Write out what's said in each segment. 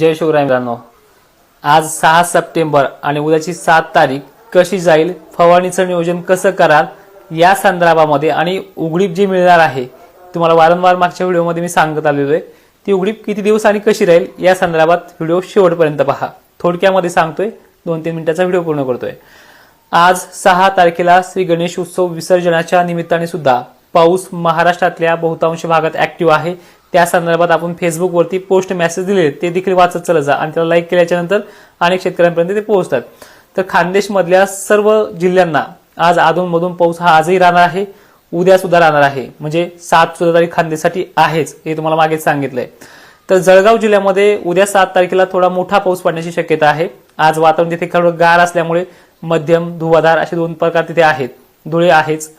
जय शिवराय मित्रांनो. आज सहा सप्टेंबर आणि उद्याची सात तारीख कशी जाईल फवारणीचं नियोजन कसं कराल या संदर्भामध्ये आणि उघडीप जी मिळणार आहे तुम्हाला वारंवार मागच्या व्हिडिओमध्ये मी सांगत आलेलो आहे ती उघडीप किती दिवस आणि कशी राहील या संदर्भात व्हिडिओ शेवटपर्यंत पहा. थोडक्यामध्ये सांगतोय दोन तीन मिनिटाचा व्हिडिओ पूर्ण करतोय. आज सहा तारखेला श्री गणेश उत्सव विसर्जनाच्या निमित्ताने सुद्धा पाऊस महाराष्ट्रातल्या बहुतांश भागात ऍक्टिव्ह आहे. त्या संदर्भात आपण फेसबुकवरती पोस्ट मेसेज दिले ते देखील वाचत चला जा. आणि त्याला लाईक केल्याच्यानंतर अनेक शेतकऱ्यांपर्यंत ते पोहोचतात. तर खानदेशमधल्या सर्व जिल्ह्यांना आज अधूनमधून पाऊस हा आजही राहणार आहे उद्या सुद्धा राहणार आहे. म्हणजे सात सुद्धा तारीख खानदेशसाठी आहेच हे तुम्हाला मागेच सांगितलंय. तर जळगाव जिल्ह्यामध्ये उद्या सात तारखेला थोडा मोठा पाऊस पडण्याची शक्यता आहे. आज वातावरण तिथे थोडं गार असल्यामुळे मध्यम धुवाधार असे दोन प्रकार तिथे आहेत. धुळे आहेच.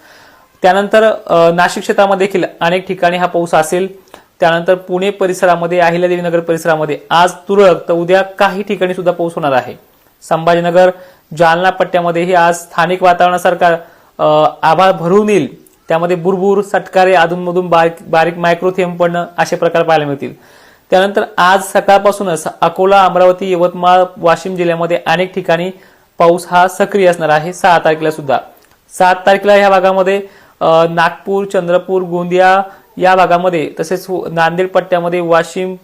त्यानंतर नाशिक क्षेत्रामध्ये देखील अनेक ठिकाणी हा पाऊस असेल. त्यानंतर पुणे परिसरामध्ये अहिल्यादेवी नगर परिसरामध्ये आज तुरळक तर उद्या काही ठिकाणी सुद्धा पाऊस होणार आहे. संभाजीनगर जालना पट्ट्यामध्येही आज स्थानिक वातावरणासारखा आभाळ भरून येईल. त्यामध्ये बुरबुर सटकारे अधूनमधून बारीक बारीक मायक्रो थेंब पडणं असे प्रकार पाहायला मिळतील. त्यानंतर आज सकाळपासूनच अकोला अमरावती यवतमाळ वाशिम जिल्ह्यामध्ये अनेक ठिकाणी पाऊस हा सक्रिय असणार आहे. सहा तारखेला सुद्धा. सात तारखेला ह्या भागामध्ये नागपूर चंद्रपूर गोंदिया या भागामध्ये तसेच हो, नांदेड पट्ट्यामध्ये वाशिम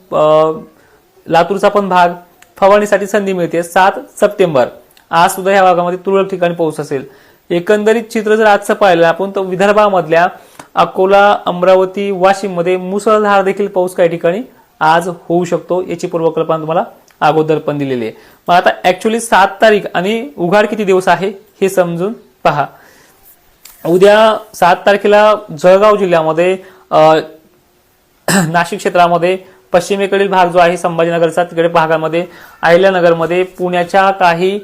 लातूरचा पण भाग फवारणीसाठी संधी मिळते. सात सप्टेंबर. आज सुद्धा या भागामध्ये तुरळक ठिकाणी पाऊस असेल. एकंदरीत चित्र जर आजचं पाहिलं आपण तर विदर्भामधल्या अकोला अमरावती वाशिममध्ये मुसळधार देखील पाऊस काही ठिकाणी आज होऊ शकतो याची पूर्वकल्पना तुम्हाला अगोदर पण दिलेली आहे. मग आता ऍक्च्युली सात तारीख आणि उघाड किती दिवस आहे हे समजून पहा. उद्या सात तारखेला जळगाव जिल्ह्यामध्ये नाशिक क्षेत्रामध्ये पश्चिमेकडील भाग जो आहे संभाजीनगरचा तिकडे भागामध्ये अहिल्यानगरमध्ये पुण्याच्या काही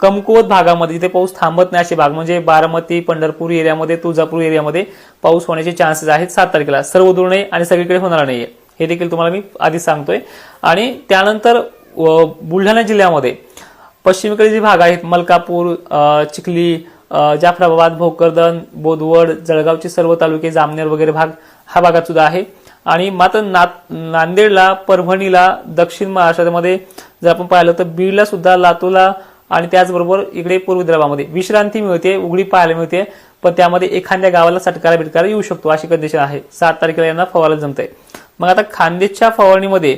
कमकुवत भागामध्ये जिथे पाऊस थांबत नाही असे भाग म्हणजे बारामती पंढरपूर एरियामध्ये तुळजापूर एरियामध्ये पाऊस होण्याचे चान्सेस आहेत सात तारखेला. सर्व दूर नाही आणि सगळीकडे होणार नाहीये. हे देखील तुम्हाला मी आधीच सांगतोय. आणि त्यानंतर बुलढाणा जिल्ह्यामध्ये पश्चिमेकडे जे भाग आहेत मलकापूर चिखली जाफराबाद भोकरदन बोदवड जळगावचे सर्व तालुके जामनेर वगैरे भाग हा भागात सुद्धा आहे. आणि मात्र ना नांदेडला परभणीला दक्षिण महाराष्ट्रामध्ये जर आपण पाहिलं तर बीडला सुद्धा लातूरला आणि त्याचबरोबर इकडे पूर्व विदर्भामध्ये विश्रांती मिळते उघडी पाहायला मिळते. पण त्यामध्ये एखाद्या गावाला सटकारा बिटकारा येऊ शकतो अशी कंडिशन आहे. सात तारखेला यांना फवारायला आहे मग आता खानदेशच्या फवारणीमध्ये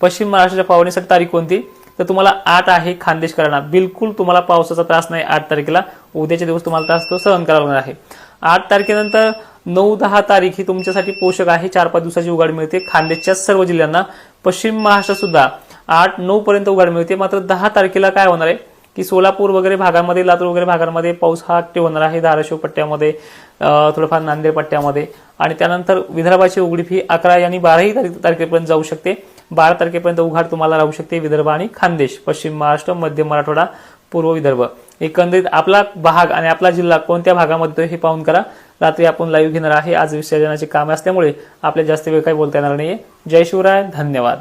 पश्चिम महाराष्ट्राच्या फवारणीसाठी तारीख कोणती? तर तुम्हाला आठ आहे खानदेशकरांना बिलकुल तुम्हाला पावसाचा त्रास नाही आठ तारखेला. उद्याच्या दिवस तुम्हाला त्रास तो सहन करावा लागणार आहे. आठ तारखेनंतर नऊ दहा तारीख ही तुमच्यासाठी पोषक आहे. चार पाच दिवसाची उघाड मिळते खानदेशच्या सर्व जिल्ह्यांना. पश्चिम महाराष्ट्र सुद्धा आठ नऊ पर्यंत उघाड मिळते. मात्र दहा तारखेला काय होणार आहे? की सोलापूर वगैरे भागामध्ये लातूर वगैरे भागांमध्ये पाऊस हा ऍक्टिव्ह होणार आहे धाराशिव पट्ट्यामध्ये थोडंफार नांदेड पट्ट्यामध्ये. आणि त्यानंतर विदर्भाची उघडीप ही अकरा आणि बाराही तारीख तारखेपर्यंत जाऊ शकते. बारा तारखेपर्यंत उघाड तुम्हाला राहू शकते विदर्भ आणि खानदेश पश्चिम महाराष्ट्र मध्य मराठवाडा पूर्व विदर्भ. एकंदरीत आपला भाग आणि आपला जिल्हा कोणत्या भागामध्ये हे पाहून करा. रात्री आपण लाईव्ह घेणार आहे. आज विसर्जनाचे काम असल्यामुळे आपल्या जास्त वेळ काही बोलता येणार नाहीये. जय शिवराय धन्यवाद.